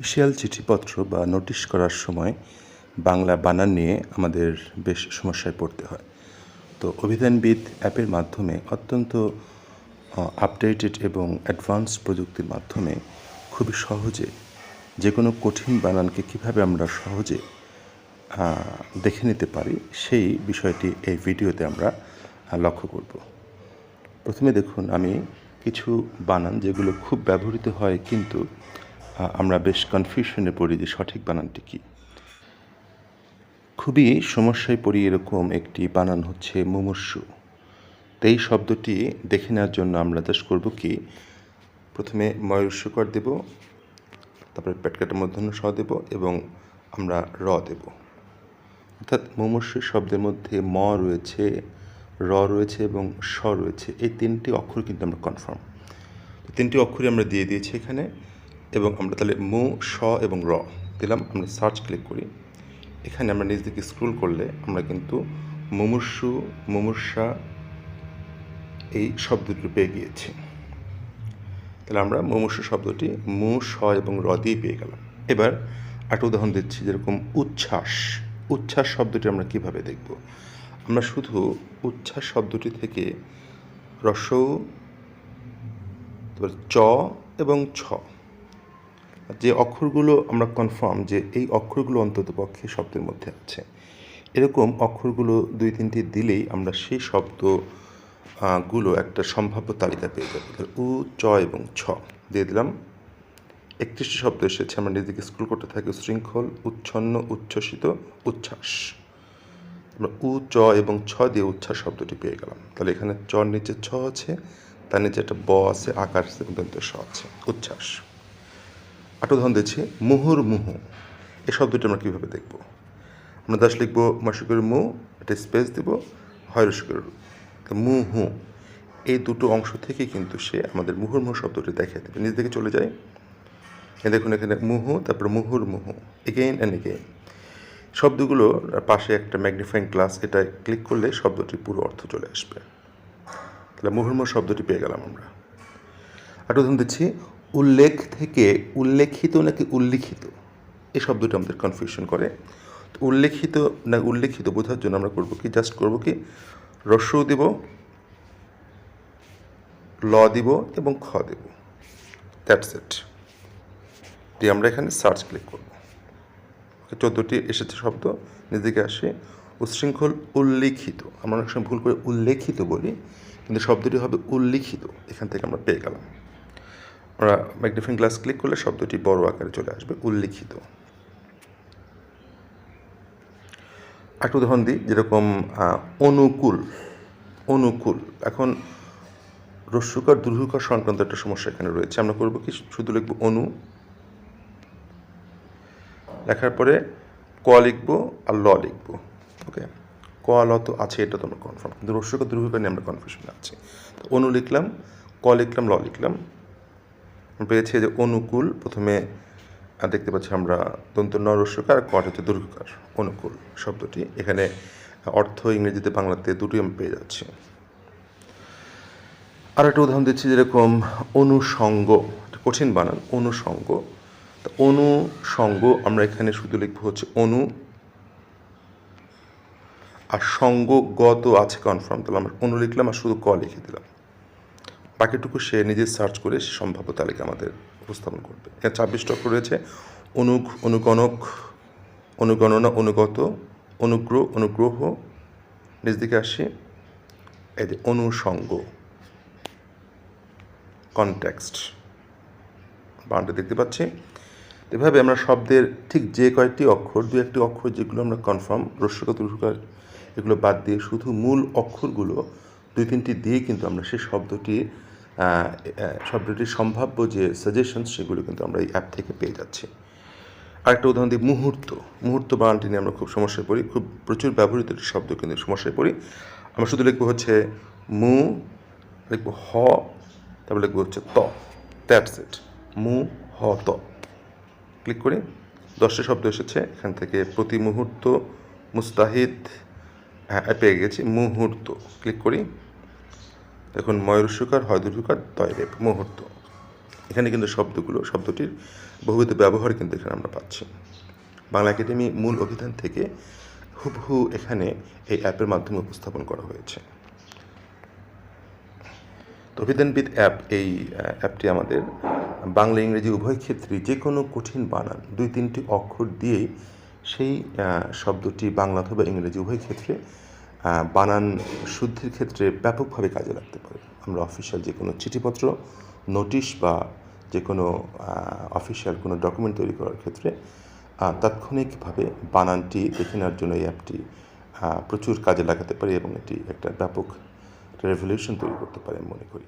Official চিঠিপত্র বা notice করার সময় বাংলা বানান নিয়ে আমাদের বেশ সমস্যায় পড়তে হয়। তো অভিধানবিদ অ্যাপের মাধ্যমে অত্যন্ত আপডেটেড এবং অ্যাডভান্স প্রযুক্তির মাধ্যমে খুবই সহজে যে কোনো কঠিন বানানকে কীভাবে আমরা সহজে দেখে নিতে পারি সেই বিষয়টি এই ভিডিওতে আমরা লক্ষ্য করব। প্রথমে দেখুন, আমি কিছু বানান যেগুলো খুব ব্যবহৃত হয় কিন্তু আমরা বেশ কনফিউশনে পড়ি যে সঠিক বানানটি কী। খুবই সমস্যায় পড়ি এরকম একটি বানান হচ্ছে মুমূর্ষু। তো এই শব্দটি দেখে নেওয়ার জন্য আমরা জাস্ট করব কি, প্রথমে ময়ূরস্যকর দেব, তারপরে পেটকাটা মধ্যন্য স দেব এবং আমরা র দেব। অর্থাৎ মুমূর্ষু শব্দের মধ্যে ম রয়েছে, র রয়েছে এবং স রয়েছে। এই তিনটি অক্ষর কিন্তু আমরা কনফার্ম তিনটি অক্ষরই আমরা দিয়ে দিয়েছি এখানে। এবং আমরা তাহলে মু, স এবং র দিলাম। আমরা সার্চ ক্লিক করি। এখানে আমরা নিজ দিকে স্ক্রল করলে আমরা কিন্তু মুমূর্ষু, মুমূর্ষা এই শব্দটি পেয়ে গিয়েছি। তাহলে আমরা মুমূর্ষু শব্দটি মু, স এবং র দিয়ে পেয়ে গেলাম। এবার একটা উদাহরণ দিচ্ছি যেরকম উচ্ছ্বাস। উচ্ছ্বাস শব্দটি আমরা কীভাবে দেখব? আমরা শুধু উচ্ছ্বাস শব্দটি থেকে রস, তারপর চ এবং ছ যে অক্ষরগুলো আমরা কনফার্ম যে এই অক্ষরগুলো অন্তত পক্ষে শব্দের মধ্যে আছে। এরকম অক্ষরগুলো দুই তিনটি দিলেই আমরা সেই শব্দগুলো একটা সম্ভাব্য তালিকা পেয়ে যাব। উ, চ এবং ছ দিয়ে দিলাম। একত্রিশটি শব্দ এসেছে, আমরা নিজেকে স্কুল করতে থাকি শৃঙ্খল উচ্ছন্ন, উচ্ছ্বসিত, উচ্ছ্বাস। আমরা উ, চ এবং ছ দিয়ে উচ্ছ্বাস শব্দটি পেয়ে গেলাম। তাহলে এখানে চর নিচে ছ আছে, তার নিচে একটা ব আছে, আকার দন্ত্য স আছে। উচ্ছ্বাস। আট উদাহরণ দিচ্ছি মুহুর্মুহু এই শব্দটি আমরা কীভাবে দেখব? আমরা দাস লিখব মশকের মু, এটা স্পেস দেব, হয় রসকের মু হু এই দুটো অংশ থেকে কিন্তু সে আমাদের মুহুর্মুহু শব্দটি দেখে দেবে। নিজ থেকে চলে যায় এ দেখুন এখানে মুহু, তারপর মুহুর মুহু এগেইন অ্যান্ড এগেইন শব্দগুলোর পাশে একটা ম্যাগনিফাইং গ্লাস এটা ক্লিক করলে শব্দটির পুরো অর্থ চলে আসবে। তাহলে মুহুর্মুহু শব্দটি পেয়ে গেলাম আমরা। আর উদাহরণ দিচ্ছি উল্লেখ থেকে উল্লেখিত নাকি উল্লিখিত? এই শব্দটা আমাদের কনফিউশন করে। উল্লেখিত না উল্লেখিত বোঝার জন্য আমরা করব কি? জাস্ট করব কি? রস্য দেব, ল দিব এবং খ দেব। দ্যাটস ইট দিয়ে আমরা এখানে সার্চ ক্লিক করব। চোদ্দোটি এসেছে শব্দ, নিজেকে আসে। উচ্ছৃঙ্খল উল্লিখিত। আমরা অনেক সময় ভুল করে উল্লেখিত বলি, কিন্তু শব্দটি হবে উল্লিখিত। এখান থেকে আমরা পেয়ে গেলাম। আমরা ম্যাগনিফিং গ্লাস ক্লিক করলে শব্দটি বড় আকারে চলে আসবে, উল্লিখিত। একটা উদাহরণ দিই, যেরকম অনুকূল অনুকূল। এখন রস্যকার দুর্ঘকার সংক্রান্ত একটা সমস্যা এখানে রয়েছে। আমরা করব কি? শুধু লিখব অনু, লেখার পরে ক লিখব আর ল লিখব, ওকে? ক, ল তো আছে, এটা তো আমরা কনফার্ম কিন্তু রস্যকার দুর্ঘকার নিয়ে আমরা কনফিউশনে আছি। তো অনু লিখলাম, ক লিখলাম, ল লিখলাম। পেয়েছে যে অনুকূল, প্রথমে দেখতে পাচ্ছি আমরা দন্ত নরস্যকার কট হচ্ছে দুর্ঘকার। অনুকূল শব্দটি। এখানে অর্থ ইংরেজিতে বাংলাতে দুটোই আমি পেয়ে যাচ্ছি। আর একটা উদাহরণ দিচ্ছি যেরকম অনুসঙ্গ। কঠিন বানান, অনুসঙ্গ। তো অনুসঙ্গ আমরা এখানে শুধু লিখব হচ্ছে অনু, আর সঙ্গগত আছে কনফার্ম তাহলে আমরা অনু লিখলাম আর শুধু ক লিখে দিলাম। বাকিটুকু সে নিজে সার্চ করে সে সম্ভাব্য তালিকা আমাদের উপস্থাপন করবে। এখানে ছাব্বিশটা অক্ষর রয়েছে। অনুগ অনুগণক অনুগণনা, অনুগত, অনুগ্রহ অনুগ্রহ। নিজ দিকে আসি। এই যে অনুসঙ্গ। কনটেক্সট। বানটা দেখতে পাচ্ছি। এভাবে আমরা শব্দের ঠিক যে কয়েকটি অক্ষর, দু একটি অক্ষর যেগুলো আমরা কনফার্ম রুসকার এগুলো বাদ দিয়ে শুধু মূল অক্ষরগুলো দুই তিনটি দিয়ে কিন্তু আমরা সেই শব্দটি শব্দটির সম্ভাব্য যে সাজেশনস সেগুলো কিন্তু আমরা এই অ্যাপ থেকে পেয়ে যাচ্ছি। আরেকটা উদাহরণ দিই, মুহূর্ত। মুহূর্ত বানানটি নিয়ে আমরা খুব সমস্যায় পড়ি, খুব প্রচুর ব্যবহৃত শব্দ কিন্তু সমস্যায় পড়ি। আমরা শুধু লিখব হচ্ছে মু, লিখব হ, তারপর লিখব হচ্ছে ত। দ্যাটস ইট মু, হ, ত। ক্লিক করি। দশটা শব্দ এসেছে, এখান থেকে প্রতি মুহূর্ত মুস্তাহিদ হ্যাঁ পেয়ে গেছি। মুহূর্ত। ক্লিক করি। দেখুন ময়ূরস্যকার হয় দুর্ঘকার তয় রেপ মুহূর্ত। এখানে কিন্তু শব্দগুলো, শব্দটির বহুবিধ ব্যবহার কিন্তু এখানে আমরা পাচ্ছি। বাংলা একাডেমি মূল অভিধান থেকে হুবহু এখানে এই অ্যাপের মাধ্যমে উপস্থাপন করা হয়েছে। তো অভিধানবিদ অ্যাপ এই অ্যাপটি আমাদের বাংলা, ইংরেজি, উভয় ক্ষেত্রে যে কোনো কঠিন বানান দুই তিনটি অক্ষর দিয়েই সেই শব্দটি বাংলা অথবা ইংরেজি উভয় ক্ষেত্রে বানান শুদ্ধির ক্ষেত্রে ব্যাপকভাবে কাজে লাগতে পারে। আমরা অফিসিয়াল যে কোনো চিঠিপত্র, নোটিশ বা যে কোনো অফিসিয়াল কোনো ডকুমেন্ট তৈরি করার ক্ষেত্রে তাৎক্ষণিকভাবে বানানটি দেখে নেওয়ার জন্য এই অ্যাপটি প্রচুর কাজে লাগাতে পারে এবং এটি একটা ব্যাপক রেভলিউশন তৈরি করতে পারে মনে করি।